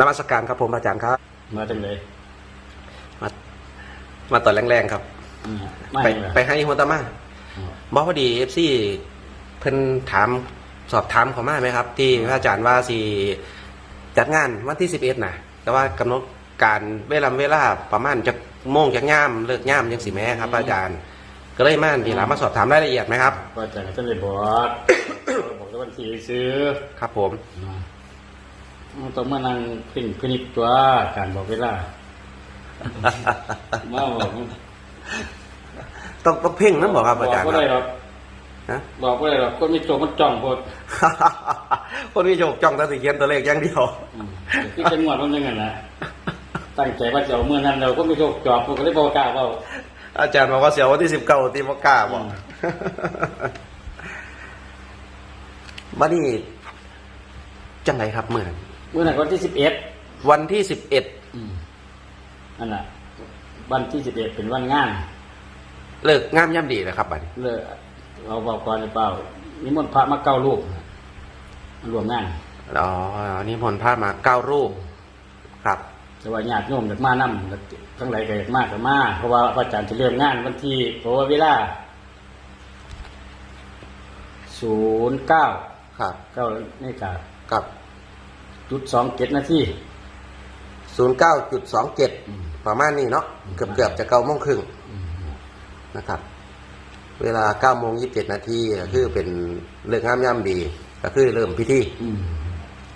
นมัสการครับผมอาจารย์ครับ มาจังเลยมามาตอนแรงๆครับอืมไม่ไปเหรอไปให้หัวตามาอืมบอกพอดีเอฟซีเพิ่นถามสอบถามเขามาไหมครับ ที่พระอาจารย์ว่าสิจัดงานวันที่สิบเอ็ดนะแต่ว่ากำหนดการเวลาเวลาประมาณจะโมงจะง่ามเลิกง่ามยังสิแม่ครับพระอาจารย์ ก็เลยมาทีหลังมาสอบถามรายละเอียดไหมครับ ก็จะท่านเลยบอก บอกว่าวันที่ซื้อครับผมอ่าต้องมานั่งพินพินิจตัวการบอกเวลามาบอกต้องต้องเพ่งนั่นบอกครับอาจารย์บอกก็ได้หรอกนะบอกก็ได้หรอกก็มีตัวมันจ้องโพดคนวิโชคจ้องแตาสิเขียนตัวเลขอย่างเดียวอืมที่จังหวัดมันยังไงนะตั้งใจว่าจะเอาเมื่อนั้นเราก็มีโชคจอบผมก็เลยบอกกล้าเว่าอาจารย์บอกว่าเสียวันที่สิบเก้าตีมกล้าบอกอืมมานี่จังไรครับเมื่อนั้น เมื่อนั้นวันที่สิบเอ็ดวันที่สิบเอ็ดนั่นแหละวันที่สิบเอ็ดเป็นวันงานเลิกงามย่ำดีนะครับบัดนี้เลิกเราบอกก่อนหรือเปล่านิมนต์พระมาเก้ารูปมารวมงานอ๋อนี่พลพามาเก้ารูป ครับแต่ว่าญาติโยมอยากมานำทั้งหลายก็อยากมาก็มาเพราะว่าพระอาจารย์จะเริ่มงานวันที่เพราะว่าเวลาศูนย์เก้าครับเก้านาฬิกากับ จุดสองเจ็ดนาทีศูนย์เก้าจุดสองเจ็ดอืมประมาณนี้เนาะอืมเกือบเกือบจะเก้าโมงครึ่งนะครับ เวลาเก้าโมงยี่สิบเจ็ดนาทีก็คือเป็นเลิกงามย่ำดี ก็คือเริ่มพิธีอืม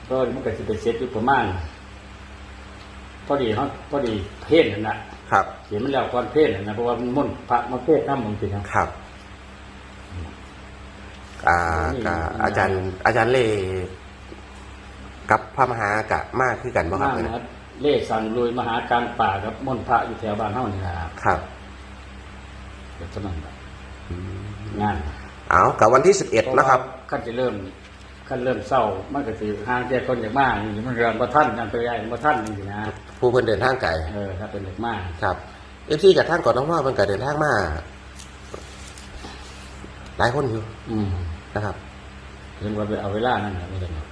ก็มันก็จะเป็นเซตอยู่ประมาณพอดีเขาพอดีเพศนั่นนะครับเขียนมันแล้วก่อนเพศนั่นนะเพราะว่ามันม่นต์พระมาเพศน้ำมันสิครับครับอ่านี่กับนี่อาจารย์อาจารย์เล่ กับพระมหากะมากขึ้นกันบ่คมารับกเนี่ยนะครับเล่สั่งลุยมหาการป่ากับม่นต์พระอยู่แถวบ้านเฮานี่นะครับครับเดี๋ยวเท่านั้นครับงานเอากับวันที่สิบเอ็ดนะครับขั้นจะเริ่มขั้นเริ่มเศร้ามันก็สิห่างแก่คนอย่างมากนี่มันเรื่องบ่ท่านกันไปใหญ่บ่ท่านนี่สินะผู้เพิ่นเดินทางไกลเออถ้าเป็นเด็กมากครับเอฟซีกับท่านก่อนน้องว่าเพิ่นก็เดินทางมาหลายคนอยู่อืมนะครับเห็นว่าไปเอาเวลานั่นน่ะไม่ได้เนาะ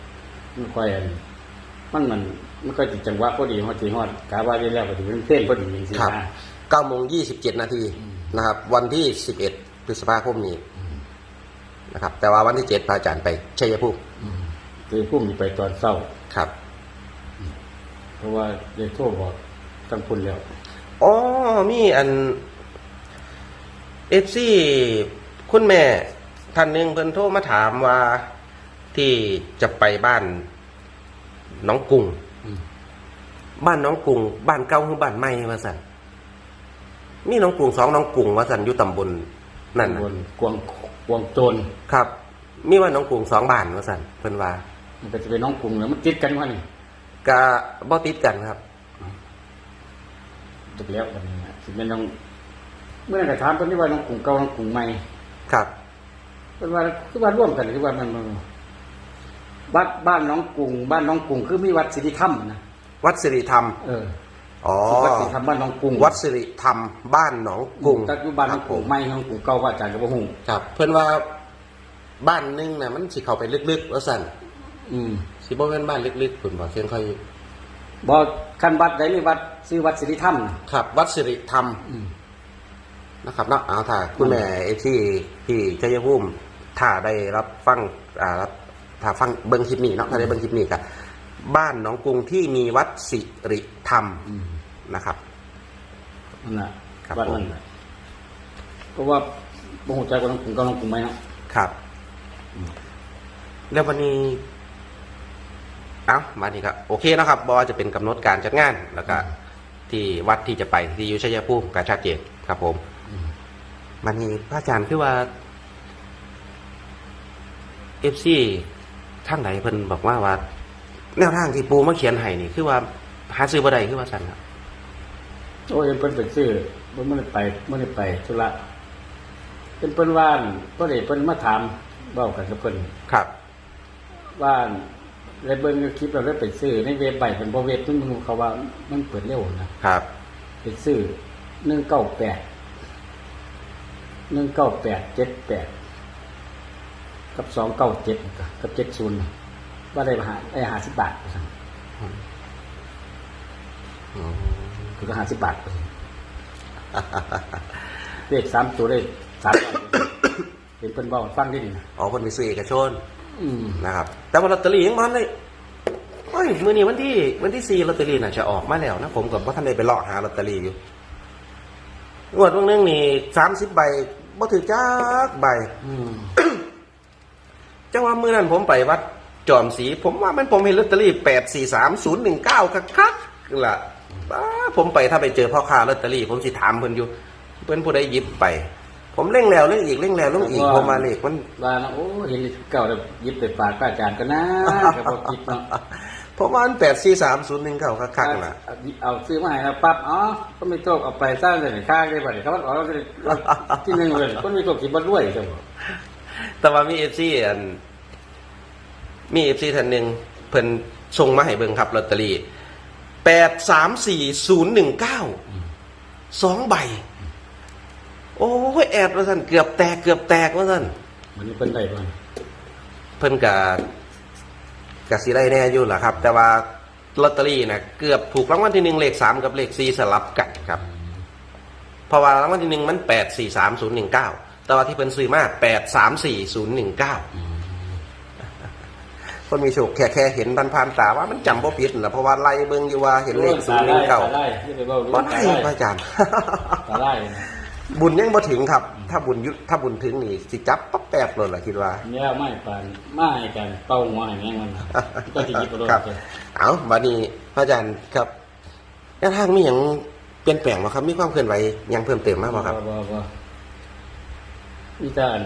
มันค่อยอันมันมันมันก็จิจังหวะพอดีฮอดสิฮอดกาว่าได้แล้วก็สิเป็นเพลงพอดีจังซี่ครับ นะเก้าโมงยี่สิบเจ็ดนาทีอืมนะครับ วันที่สิบเอ็ดพฤษภาคมนี้นะครับ แต่ว่าวันที่เจ็ดพระอาจารย์ไปชัยภูมิอืมคือพุ่มไปตอนเศร้า ครับเพราะว่าได้โทรบอกทั้งคุณแล้ว อ๋อมีอันเอฟซีคุณแม่ท่านหนึ่งเพิ่นโทรมาถามว่า ที่จะไปบ้านน้องกรุงอืมบ้านน้องกรุงบ้านเก่าคือบ้านใหม่ว่าสันมีน้องกรุงสองน้องกรุงว่าสันอยู่ตำบลนั่นบน่ะนกวางกวางโจรครับ มีว่าน้องกรุงสองบ้านว่าสันเพิ่นว่า มันก็จะเป็นน้องกรุงแล้วมันติดกันวะนี่กะบ่ติดกันครับ จบแล้วกันนี้นะสิเป็นน้องเมื่อนั้นก็ถามเพิ่นที่ว่าน้องกรุงเก่าน้องกรุงใหม่ครับเป็นว่าคือว่าร่วมกันคือว่ามันมัน วัดบ้านน้องกรุงบ้านน้องกรุงคือมีวัดสิริธรรมนะวัดสิริธรรม เอออ๋อวัดสิริธรรมบ้านน้องกรุงวัดสิริธรรมบ้านหนองกรุงปัจจุบันน้องกรุงไม่น้องกรุงเก่าว่าอาจารย์ก็บ่ฮู้ครับ เพิ่นว่าบ้านหนึงน่ะมันสิเข้าไปลึกๆว่าซั่นอืมสิบ่แม่นบ้านลึกๆเพิ่นบอกเสียงค่อยบ่คันวัดใดมีวัดชื่อวัดสิริธรรมน่ะครับ วัดสิริธรรมอืมนะครับเนาะเอาถ้าคุณแม่เอที่ที่ชัยภูมิถ้าได้รับฟังอ่ารับ ถ้าฟังเบิ่งคลิปนี้เนาะถ้าได้เบิ่งคลิปนี้ก็บ้านหนองกรุงที่มีวัดสิริธรรมอืมนะครับ นั่นน่ะครับวัดนั่นน่ะเพราะว่าบ่ฮู้จักว่าน้องกรุงเก่าน้องกรุงใหม่เนาะ ครับแล้ววันนี้ เอ้ามานี่ครับโอเคนะครับบอจะเป็นกำหนดการจัดงาน แล้วก็ที่วัดที่จะไปที่อยุชัยภูมิการชัดเจนครับผม อืมมันนี้พระอาจารย์คือว่าเอฟซี ทางไหนเพิ่นบอกว่าว่า แนวทางที่ปูมาเขียนให้นี่คือว่าหาซื้อบ่ได้คือว่าสั่นครับโอ้ยเพิ่นไปซื้อเพิ่นบ่ได้ไปบ่ได้ไปธุระเพิ่นเพิ่นว่านบ่ได้เพิ่นมาถามเว้ากันกับเพิ่นครับ ว่าได้เบิ่งคลิปแล้วได้ไปซื้อในเว็บใบเป็นบ่เว็บมันเขาว่ามันเปิดเร็วนะครับไปซื้อ198 19878กั บ297กับ70ว่าได้หาได้50บาทว่าซั่นคือก็ห้าสิบบาทเลขสามตัวได้สามร้อยเป็นเพิ่นบอกฟังได้ดีนะอ๋อคนไปซื้อเอกชนอืมนะครับ แต่ว่าลอตเตอรี่ยังมันเลยโอ้ยมือนี้วันที่วันที่สี่ลอตเตอรี่น่ะจะออกมาแล้วนะผมกับว่าท่านได้ไปเลาะหาลอตเตอรี่อยู่งวดวันหนึงนี่สามสิบใบบ่ถือจักใบ อืม จังว่ามือนั้นผมไปวัดจอมสีผมว่ามันผมเห็นลอตเตอรี่แปดสี่สามศูนย์หนึ่งเก้าคักๆล่ะบ้าผมไปถ้าไปเจอพ่อค้าลอตเตอรี่ ผมสิถามเพิ่นอยู่ เพิ่นผู้ใดหยิบไป ผมเร่งแล้วเร่งอีกเร่งแล้วเร่งอีกผมมาเลขมันว่าเนาะโอ้เห็นเลขเก่าแล้วหยิบไปฝากป้าอาจารย์ก็นะกับพอคิดเนาะเพราะว่ามันแปดสี่สามศูนย์หนึ่งเก้าคักๆล่ะเอาเอาซื้อมาให้นะปั๊บอ๋อก็ไม่โชคเอาไปสร้างเลยค่าได้บัดนี้ครับอ๋อที่หนึ่งเลยก็มีโชคคิดบ่ด้วยจัง แต่ว่ามีเอฟซีอัน มีเอฟซีท่านหนึ่งเพิ่นส่งมาให้เบิ่งครับลอตเตอรี่แปดสามสี่ศูนย์หนึ่งเก้าสองใบ โอ้ยแอดว่าท่านเกือบแตกเกือบแตกว่าท่านมันนี้เพิ่นได้บ่เพิ่นกะกะสิได้แน่อยู่ล่ะครับ แต่ว่าลอตเตอรี่นะเกือบถูกรางวัลที่หนึ่งเลขสามกับเลขสี่สลับกันครับ เพราะว่ารางวัลที่หนึ่งมันแปดสี่สามศูนย์หนึ่งเก้า แต่ว่าที่เพิ่นซื้อมาแปดสามสี่ศูนย์หนึ่งเก้าคนมีโชคแค่แค่เห็นพันๆตาว่ามันจำบ่ผิดนะเพราะว่าไล่เบิ่งอยู่ว่าเห็นเลขศูนย์หนึ่งเก้าได้ที่ไปเว้าบ่ได้พระอาจารย์ตาได้บุญยังบ่ถึงครับ ถ้าบุญยุถ้าบุญถึงนี่สิจับปั๊บแปบเลยล่ะคิดว่าเนี่ยไม่ปานมาให้กันเป้าหัวให้แม่งมันก็สิหยิบบ่ได้ครับเอาบัดนี้พระอาจารย์ครับแนวทางมีอย่างเปลี่ยนแปลงมาครับ มีความเคลื่อนไหวหยังเพิ่มเติมมากบ่ครับ บ่บ่มีแต่อัน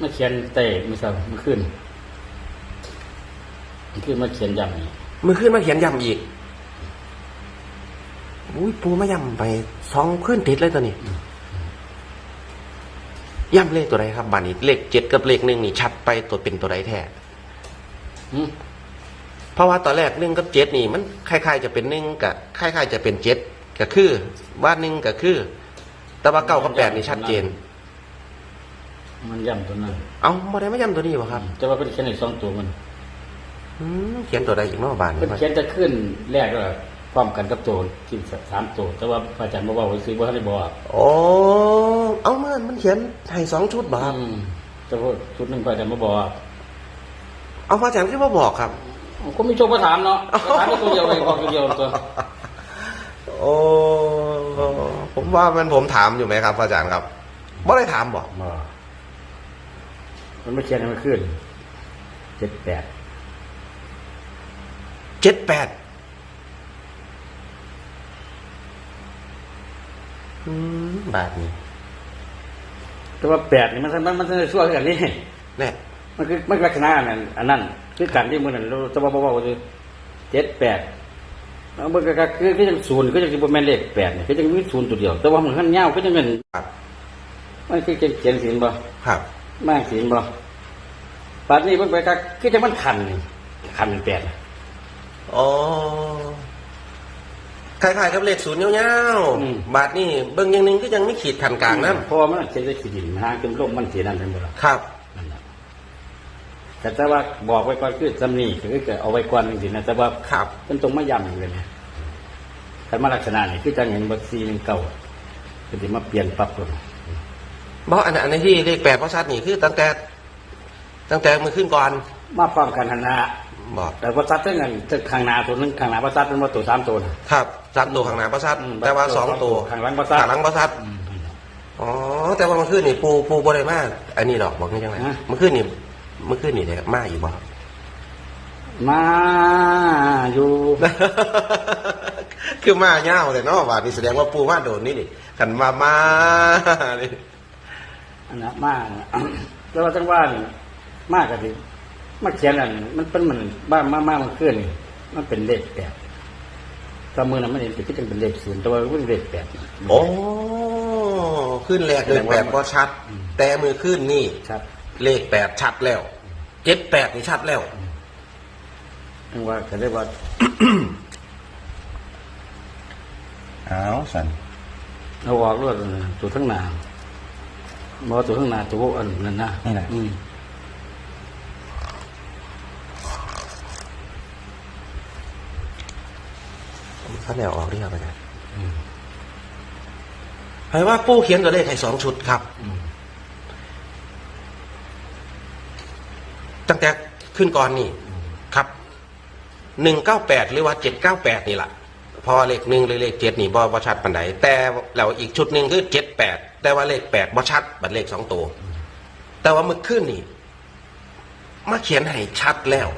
มาเขียนเตะมื้อเช้ามื้อคืนมื้อคืนมาเขียนย้ำนี่มือขึ้นมาเขียนย้ำอีกอุ้ยปูมาย้ำไปสองขึ้นติดเลยตัวนี้ย้ำเลขตัวใดครับบานี้เลขเจ็ดกับเลขหนึ่งนี่ชัดไปตัวเป็นตัวใดแท้หึเพราะว่าตอนแรกหนึ่งกับเจ็ดนี่ มันคล้ายๆจะเป็นหนึ่งกับคล้ายๆจะเป็นเจ็ดก็คือว่าหนึ่งก็คือ แต่ว่าเก้ากับแปดนี่ชัดเจน มันย้ำตัวนั้นเอาบ่ได้มาย้ำตัวนี้บ่ครับแต่ว่าเพิ่นเขียนให้สองตัวมันอืมเขียนตัวใดอีกเนอกบานเพิ่นนี่เขียนจะขึ้นแรกก็พร้อมกันกับตัวที่สามตัวแต่ว่าพระอาจารย์บ่เว้าซื้อบ่ทันได้บอกโอ้เอามันมันเขียนให้สองชุดบ่ครับอืมแต่ว่าชุดหนึงพระอาจารย์บ่บอกเอาพระอาจารย์ที่ว่าบอกครับก็มีโชคมาถามเนาะถามตัวเดียวเลยบอกตัวเดียวตัวโอ้ผมว่ามันผมถามอยู่ไหมครับพระอาจารย์ครับบ่ได้ถามบอกบ่ มันไม่เขียนให้มันขึ้นเจ็ดแปดเจ็ดแปดอืมบาทนี้แต่ว่าแปดนี่มันมันมันจะช่วยกันนี่เนี่ยมันคือมันลักษณะอันนั้นอันนั้น คือการที่มือนั้นเราจะบอกว่าว่าเจ็ดแปดแล้วมันก็คือคือจังศูนย์ก็จังสิบ่แม่นเลขแปดนี่คือจังมีศูนย์ตัวเดียว แต่ว่ามันขั้นยาวก็จังเงินครับมันคือจังเขียนศีลบ่ครับ มากศีลบ่ปัดนี้มันไปก็คือจังมันคันนี่คันเป็นแปดน่ะอ๋อคล้ายๆกับเลขศูนย์ยาวอืมๆบาทนี่เบิ่งอย่างหนึงก็ยังไม่ขีดขันกลางนะเพราะว่ามันเขียนได้ขีดดินหางจนลมมันสีนั่นเป็นบ่ล่ะครับนั่นน่ะแต่ถ้าว่าบอกไว้ก่อนคือสำนีคือเกิดเอาไว้ก่อนจริงๆนะแต่ว่าครับมันตรงไม่ย้ำเลยเนี่ยคันมาลักษณะนี่คือจังเห็นบัตซีหนึ่งเก่าก็จะมาเปลี่ยนปรับตัว บอกอันอันนี้ที่เลขแปดพระชัดนี่คือตั้งแต่ ตั้งแต่มือขึ้นก่อนมาพร้อมกันหันหน้าบอกแต่ประทัดทั้งนั้นจะข้างหน้าตัวหนึงข้างหน้าประทัดมันมาตัวสามตัวนะครับสามตัวข้างหน้าพระชัดอืมแต่ว่าสองตัวข้างหลังพระชัดข้างหลังพระชัดอ๋อ แต่ว่าเมื่อคืนนี่ปูปูบริมาอันนี้ดอกบอกนี่ยังไงเมื่อคืนนี่เมื่อคืนนี่เด็กมาอยู่บ่มาอยู่ คือมาเง่าแต่เนาะว่านี่แสดงว่าปูมาโดนนี่นี่ขันมามานี่ อันนั้นมาน่ะแล้วว่าจังว่านี่มากกันดิมาเขียนอันมันเป็นเหมือนบ้านมามามันขึ้นนี่มันเป็นเลขแปดแตมือนั้นมันเห็นเป็นที่จังเป็นเลขศูนย์แต่ว่ามันเป็นเลขแปดโอ้ขึ้นแรกเลขแปดก็ชัด แต่มือขึ้นนี่ชัดเลขแปดชัดแล้วเจ็ดแปดนี่ชัดแล้วจังว่าก็เรียกว่าเอาสันเอาออกรวดตัวทั้งหนา บอกว่าตัวทั้งหนาตัวอันนั้นนะนี่แหละอืมเขาแนวออกเรียกไปนะอืมให้ว่าปูเขียนตัวเลขให้สองชุดครับอืมตั้งแต่ขึ้นก่อนนี่อืมครับหนึ่งเก้าแปดหรือว่าเจ็ดเก้าแปดนี่แหละพอเลขหนึ่งหรือเลขเจ็ดนี่บ่บ่ชัดปันไดแต่แล้วอีกชุดหนึ่งคือเจ็ดแปด แต่ว่าเลขแปดบ่ชัด บัดเลขสองตัว แต่ว่าเมื่อคืนนี่มาเขียนให้ชัดแล้ว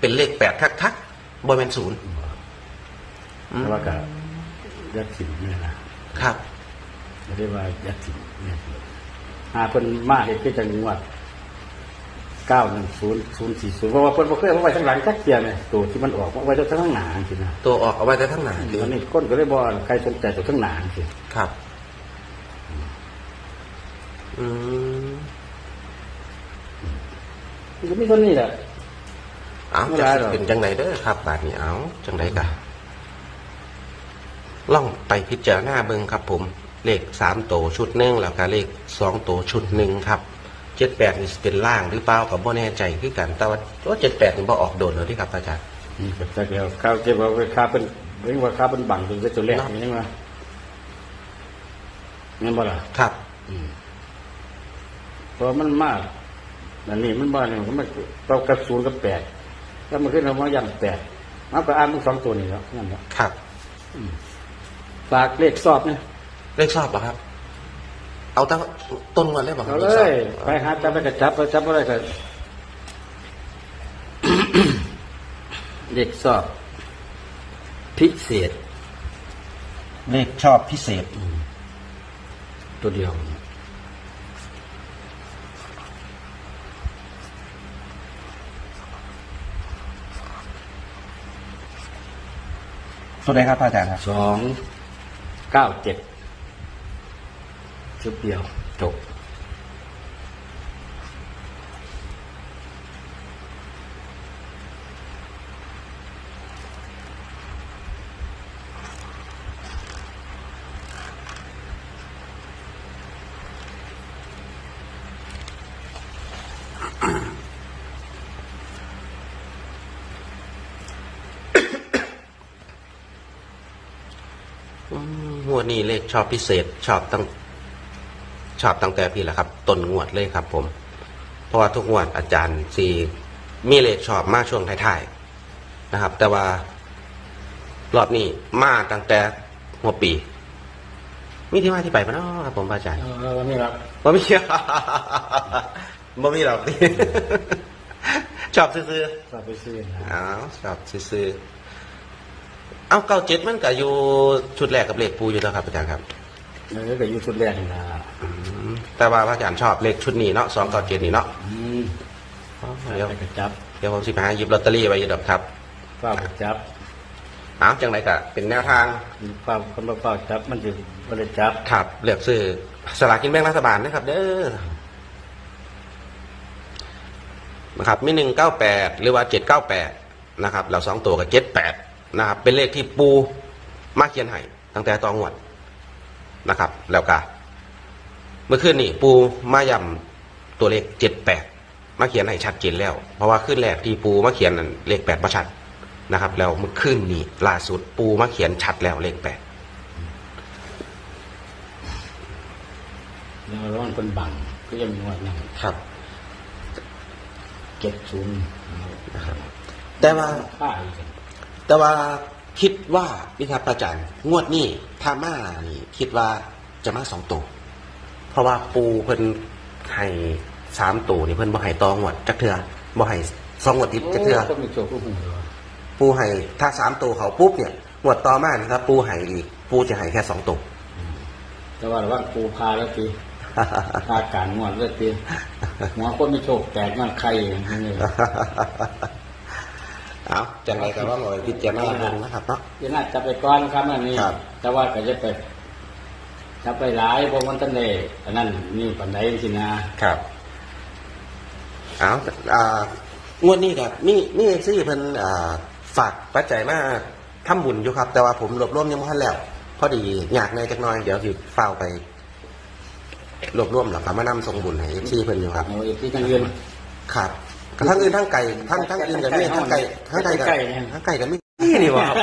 เป็นเลขแปดทักๆบ่เป็นศูนย์แต่ว่าก็ยัดสินเนี่ยนะครับไม่ได้ว่ายัดสินเนี่ยหาเพิ่นมาเห็นคือจังหวัดเก้าหนึ่งศูนย์ศูนย์สี่ศูนย์เพราะว่าเพิ่นบ่เคยเอาไว้ข้างหลังจักเทียเนี่ยตัวที่มันออกเอาไว้ข้างหน้าจริงๆนะตัวออกเอาไว้แต่ทั้งหนาคืออันนี้คนก็เลยบอกใครสนใจตัวข้างหน้าจริงครับ อืมมันก็มีคนนี้แหละ เอาไม่จะได้หรอก เป็นจังไดเด้อครับ บาดนี้เอาจังไดกะล่องไปพิจารณาเบิ่งครับ ผม เลขสามโตวชุดหนึ่งแล้วก็เลขสองโตวชุดหนึ่งครับเจ็ดแปดนี่สิเป็นล่างหรือเปล่ากับบ่แน่ใจคือกันแต่ว่าว่าเจ็ดแปดนี่บ่ออกโดนเลยที่ครับอาจารย์นี่ก็จะเดียวข้าวเก็บเอาไว้ข้าวเป็นเรียกว่าข้าวเป็นบังเป็นตัวแรกนี่ใช่ไหมงั้นบ่ล่ะครับ อืมเพ ราะมันมากอันนี้มันบ้านเนี่ยมันเรากระศูนย์กับแปดแล้วมันขึ้นมาว่ายันแปดเอาก็อ่านทั้งสองตัวนี้แล้วนั่นแหละครับฝากเลขสอบเนี่ยเลขชอบเหรอครับ เอาตั้งต้นวันเลยบอกเอาเลเลขชอบ ยไปหาจับไปกระจับไปจับอะไรก็ เลขสอบ พิเศษเลขชอบพิเศษตัวเดียว สุดไหนครับอาจารย์ครับสองเก้าเจ็ดชุดเดียวจบ งวดนี้เลขชอบพิเศษชอบตั้งชอบตั้งแต่พี่แหละครับต้นงวดเลยครับ ผม เพราะว่าทุกงวดอาจารย์สีมีเลขชอบมาช่วงท้ายๆนะครับ แต่ว่ารอบนี้มาตั้งแต่หัวปีมีที่มาที่ไปปะเนาะครับผมอาจารย์เออนี่ครับบ่มีบ่มีหรอกชอบซื้อสอบไปซื้อนะๆอ้าวชอบซื้อๆ เอาเก้าเจ็ดมันก็อยู่ชุดแรกกับเลขปูอยู่แล้วครับอาจารย์ครับเออก็อยู่ชุดแรกนี่นะอืมแต่ว่าพระอาจารย์ชอบเลขชุดนี้เนาะสองเก้าเจ็ดนี่เนาะอืมเดี๋ยวไปกระจับเดี๋ยวผมสิไปหาหยิบลอตเตอรี่ไว้อยู่ดอกครับเฝ้ากระจับอ้าวจังไรก็เป็นแนวทางเฝ้าคนมาเฝ้าจับมันจะบริจับครับเลือกซื้อสลากกินแบ่งรัฐบาลนะครับ เด้อนะครับมีหนึ่งเก้าแปดหรือว่าเจ็ดเก้าแปดนะครับเราสองตัวกับเจ็ดแปด นะครับเป็นเลขที่ปูมาเขียนให้ตั้งแต่ตองวดนะครับ แล้วก็เมื่อคืนนี่ปูมาย่ำตัวเลขเจ็ดแปดมาเขียนให้ชัดเจนแล้ว เพราะว่าขึ้นแรกที่ปูมาเขียนนั่นเลขแปดมาชัดนะครับ แล้วเมื่อคืนนี่ล่าสุดปูมาเขียนชัดแล้วเลขแปดแล้วร้อนเป็นบังก็ยังมีวันนั้นครับเก็บศูนย์แต่ว่าค่าอีก แต่ว่าคิดว่าพี่ครับอาจารย์งวดนี้ถ้ามานี่คิดว่าจะมาสองตัวเพราะว่าปูเพิ่นให้สามตัวนี่เพิ่นบ่ให้ตองวดจักเทือบ่ให้สองงวดติดจักเทือก็มีโจทย์ผู้หูเหรอปูให้ถ้าสามตัวเขาปุ๊บเนี่ยงวดต่อมานะครับ ปูให้อีกปูจะให้แค่สองตัวแต่ว่าระหว่างปูพาแล้วตีพาการงวดแล้วตีหัวคนมีโชคแตกมันใครอย่างนี้ เอาจังไรก็ว่าหน่อยพิจารณาเบิ่งนะครับเนาะยัน่าจะไปก้อนครับอันนี้ ครับ แต่ว่าก็จะไปจะไปหลายเพราะมันตันเดอันนั้นนี่ปันไดสินะครับเอาอ่างวดนี้ครับนี่นี่เอซี่เพิ่นอ่าฝากปัจจัยมาทำบุญอยู่ครับ แต่ว่าผมรวบรวมยังไม่ทันแล้ว พอดีอยากในอยจักหน้อยเดี๋ยวสิเฝ้าวไปรวบรวมแล้วก็มานำส่งบุญให้เอซี่เพิ่นอยู่ครับ เอาอีกที่ทางเงินครับก็ ทั้งอื่นทั้งไก่ทั้งทั้งอื่นกับนี่ทั้งไก่ทั้งไก่กับใกล้ๆเนี่ยทั้งไก่กับนี่นี่นี่วะครับ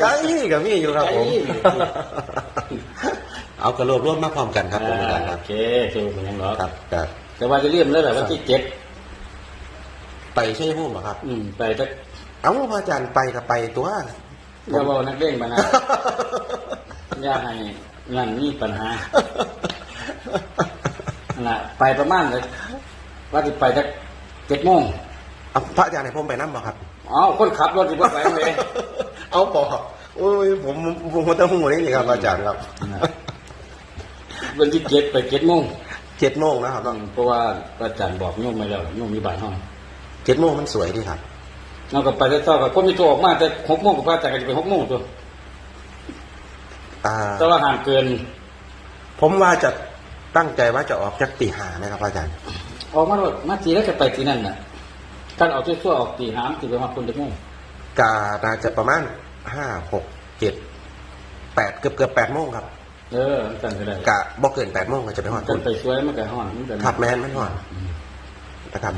ใกล้ๆกับมีอยู่ครับผมใกล้เอากระโหลกร่วมมาพร้อมกันครับผมอาจารย์คโอรับเคคือเป็นยังหรอครับครับแต่ว่าจะเรียมเลยแหละวันที่เจ็ดไปใช่พุ่มเหรอครับ อืมไปสักเอ้าพระอาจารย์ไปกับไปตัวอย่าบอกนักเล่นมานะอย่าให้นั่นนี่ปัญหานั่นน่ะไปประมาณเลย ว่าจะไปสักเจ็ดโมงเอาพระอาจารย์ให้ผมไปนั่บ่ครับอ๋อคนขับรถที่พ่ไปเลยเอาปอกโอ้ยผมผมผมต้องหูนี่ครับอาจารย์ครับวันที่เจ็ดไปเจ็ดโมงเจ็ดโมงนะครับอืมเพราะว่าอาจารย์บอกโยมไม่แล้วโยมมีบาทห้องเจ็ดโมงมันสวยดีครับเราก็ไปได้ต่อกับคนมีตัวออกมาแต่หกโมงกับพระอาจารย์ก็จะไปหกโมงตัวอ่าแต่ว่าห่างเกิน ผมว่าจะตั้งใจว่าจะออกจากตีหานะครับอาจารย์ ออกมาว่ามาทีแล้วจะไปที่นั่นน่ะการออกชั่วๆออกตีหามตีไปมาคนจะโมงกาน่าจะประมาณห้าหกเจ็ดแปดเกือบเกือบแปดโมงครับ เออจันก็ได้กะบ่เกินแปดโมงก็จะไปหอดจัคุนณไปช่วยมันก็ห้อนมันก็ขับแมนมันหอดนะครับ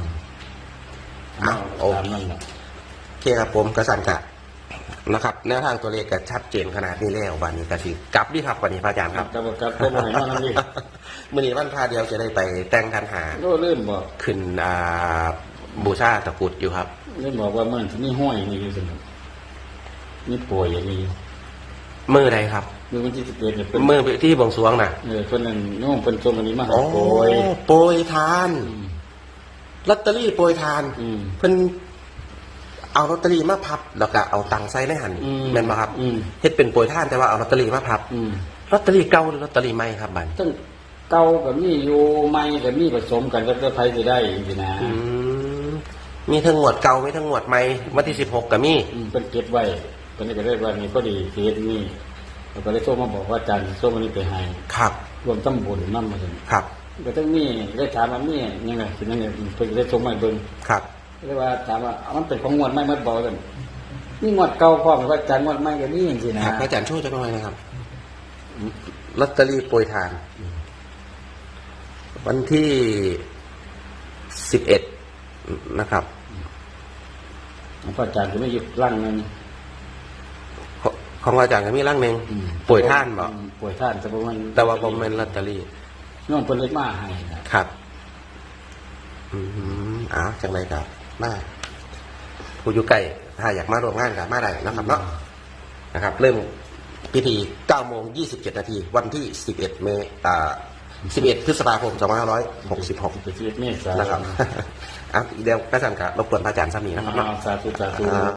เอาโอ้ตามนั่นแหละโอเคครับผมกระสันกะ นะครับแนวทางตัวเลขก็ชัดเจนขนาดนี้แล้ววันนี้ก็สิกลับดีครับวันนี้พระอาจารย์คครัรับบกับกับตัวบริหารนั่นนี่มื่อนี้วันพาเดียวจะได้ไปแต่งคันหาก็เริ่มบอกขึ้นอ่าบูชาตะกรุดอยู่ครับเริ่มบอกว่าเมื่อที่นี่ห้อยนี่อยู่สนุกนี่ป่วยอย่างนี้มือใดครับเมื่อวันที่สิบเอ็ดเนี่ยเป็นมือที่บวงสรวงน่ะเออคนนั้นโน้มเป็นทรงอันนี้มาหาโอ้ป่วยโปรยทานอืมลอตเตอรี่โปรยทาน อืมเพิ่น เอาลอตเตอรี่มาพับ แล้วก็เอาตังค์ใส่ในหันอืมแม่นบ่ครับอืม เฮ็ดเป็นโปรยทานแต่ว่าเอาลอตเตอรี่มาพับอืมลอตเตอรี่เก่าหรือลอตเตอรี่ใหม่ครับบัดตั้งเก่ากับมีอยู่ใหม่กับมีผสมกันก็จะไผจะได้สินะอืมมีทั้งงวดเก่ามีทั้งงวดใหม่วันที่16ก็มี อืมเป็นเก็บไว้ตอนนี้ก็ได้ว่านี่ก็ดีเคสนี่แล้วก็เลยโทรมาบอกว่าอาจารย์ส่งอันนี้ไปให้ครับ รวมตั้งบุญนั่นมาถึงครับ ก็ต้องมีได้ถามว่ามียังไงคือนั่นเนี่ยเพิ่นก็ได้ส่งมาให้เบิ่ง ครับ เรียกว่าถามว่าเอามันเป็นของงวดไหม่มาบอกกันนี่งวดเก่าพร้อมหรือว่าอาจารย์งวดใหม่ก็นี่จริงๆนะครับพระอาจารย์ช่วยจักหน่อยนะครับลอตเตอรี่โปรยทาน วันที่11นะครับพระอาจารย์จะไม่หยุดร่างนั้นของของอาจารย์ก็มีร่างหนึ่งป่วยท่านบอกมป่วยท่านแต่ว่ามันแต่ว่าผมเป็นลอตเตอรี่น้องเพิ่นเล็กมาให้นะครับ อืมอ้าวจังไรกับ มาผู้อยู่ใกล้ถ้าอยากมาร่วมงานกับมาได้นะครับเนาะนะครับ เริ่มพิธี9โมง27 นาที วันที่ 11 เมษอ่า11 พฤษภาคม 2566ไปชีวิตเมษายนนะครับอะเดี๋ยวพระอาจารย์กับรบกวนพระอาจารย์สามีนะครับเนาะอ่าสาธุสาธุอ่า